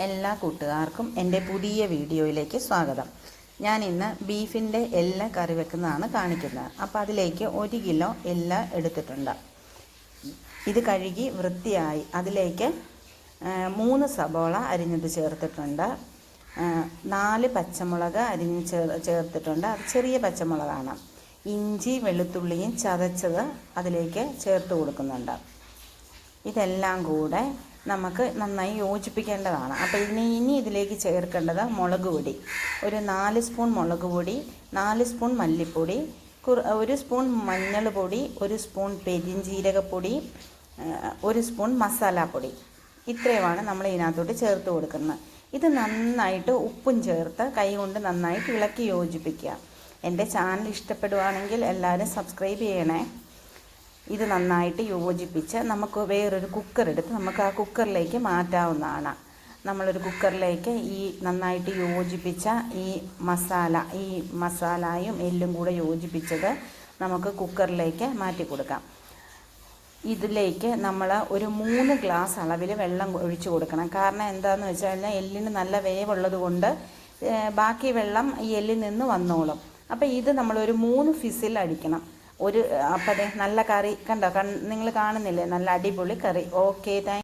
എല്ലാ കൂട്ടുകാർക്കും എന്റെ പുതിയ വീഡിയോയിലേക്ക് സ്വാഗതം. ഞാൻ ഇന്ന് ബീഫിന്റെ എല്ല കറി വെക്കുന്നതാണ് കാണിക്കുന്നത്. അപ്പോൾ അതിലേക്ക് ഒരു കിലോ എല്ല എടുത്തിട്ടുണ്ട്. ഇത് കഴുകി വൃത്തിയായി അതിലേക്ക് മൂന്ന് സബോള അരിഞ്ഞത് ചേർത്തിട്ടുണ്ട്. നാല് പച്ചമുളക് അരിഞ്ഞ് ചേർ ചേർത്തിട്ടുണ്ട്. അത് ചെറിയ പച്ചമുളകാണ്. ഇഞ്ചി വെളുത്തുള്ളിയും ചതച്ചത് അതിലേക്ക് ചേർത്ത് കൊടുക്കുന്നുണ്ട്. ഇതെല്ലാം കൂടെ നമുക്ക് നന്നായി യോജിപ്പിക്കേണ്ടതാണ്. അപ്പോൾ ഇനി ഇനി ഇതിലേക്ക് ചേർക്കേണ്ടത് മുളക് പൊടി. ഒരു നാല് സ്പൂൺ മുളക് പൊടി നാല് സ്പൂൺ മല്ലിപ്പൊടി ഒരു സ്പൂൺ മഞ്ഞൾ പൊടി ഒരു സ്പൂൺ പെരിഞ്ജീരകപ്പൊടി ആ, ഒരു സ്പൂൺ മസാലപ്പൊടി. ഇത്രയുമാണ് നമ്മൾ ഇതിനകത്തോട്ട് ചേർത്ത് കൊടുക്കുന്നത്. ഇത് നന്നായിട്ട് ഉപ്പും ചേർത്ത് കൈ കൊണ്ട് നന്നായിട്ട് ഇളക്കി യോജിപ്പിക്കുക. എന്റെ ചാനൽ ഇഷ്ടപ്പെടുവാണെങ്കിൽ എല്ലാവരും സബ്സ്ക്രൈബ് ചെയ്യണേ. ഇത് നന്നായിട്ട് യോജിപ്പിച്ച് നമുക്ക് വേറൊരു കുക്കർ എടുത്ത് നമുക്ക് ആ കുക്കറിലേക്ക് മാറ്റാവുന്നതാണ്. നമ്മളൊരു കുക്കറിലേക്ക് ഈ നന്നായിട്ട് യോജിപ്പിച്ച ഈ മസാല ഈ മസാലയും എല്ലും കൂടെ യോജിപ്പിച്ചത് നമുക്ക് കുക്കറിലേക്ക് മാറ്റി കൊടുക്കാം. ഇതിലേക്ക് നമ്മൾ ഒരു മൂന്ന് ഗ്ലാസ് അളവിൽ വെള്ളം ഒഴിച്ചു കൊടുക്കണം. കാരണം എന്താണെന്ന് വെച്ച് കഴിഞ്ഞാൽ എല്ലിന് നല്ല വേവുള്ളത് കൊണ്ട് ബാക്കി വെള്ളം ഈ എല്ലിൽ നിന്ന് വന്നോളും. അപ്പോൾ ഇത് നമ്മളൊരു മൂന്ന് ഫിസിൽ അടിക്കണം. ഒരു അപ്പോൾ നല്ല കറി കണ്ടോ? നിങ്ങൾ കാണുന്നില്ലേ? നല്ല അടിപൊളി കറി. Okay thank